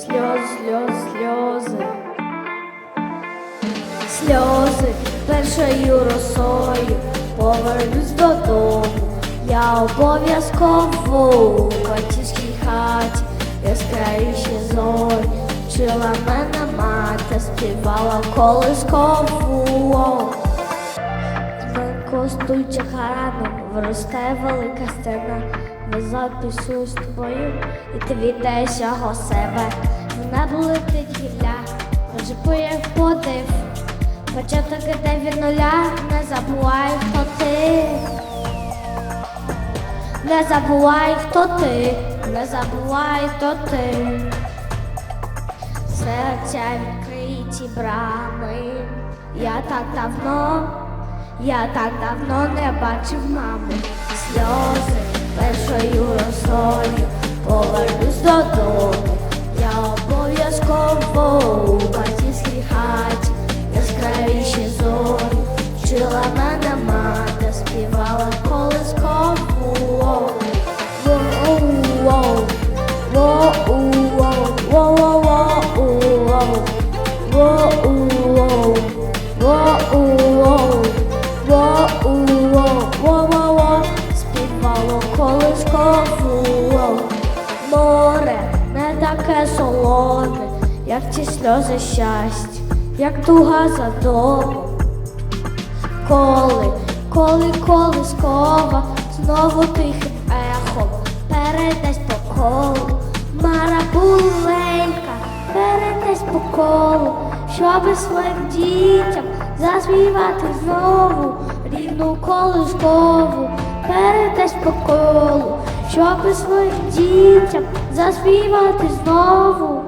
сльоз, сльоз, сльози, сльози першою росою повернусь додому. Я обов'язково у батьківській хаті, яскравіші зорі, вчила мене мати, співала колискову. Маленького стульчика рано виростає велика стена. Назад пишу з тобою, і ти віддаєш його себе. В небо летить гілля, прожипує подив. Початок іде від нуля, не забувай, хто ти. Не забувай, хто ти, не забувай, хто ти. Серця відкриті брами. Я так давно, я так давно не бачив мами. Сльози першою росою. Повернусь додому. Я обов'язково у батьківській хаті, яскравіші зорі, вчила мене мати, співала колискову. Воу-воу, воу-воу, воу-воу-воу, воу-воу, таке солоне, як ті сльози щастя, як туга за домом. Коли, коли колискова знову тихим ехом передасть по колу, марабуленька, передасть по колу, щоби своїм дітям заспівати знову рідну колискову, передасть по колу, щоби своїм дітям заспівати знову.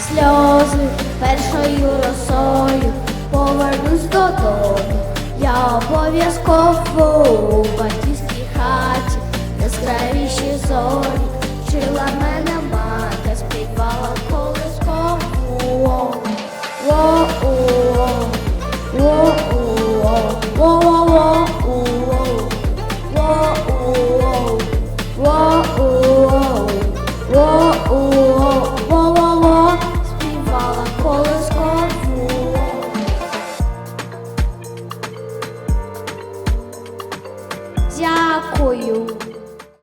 Сльози першою росою повернусь додому. Я обов'язково дякую.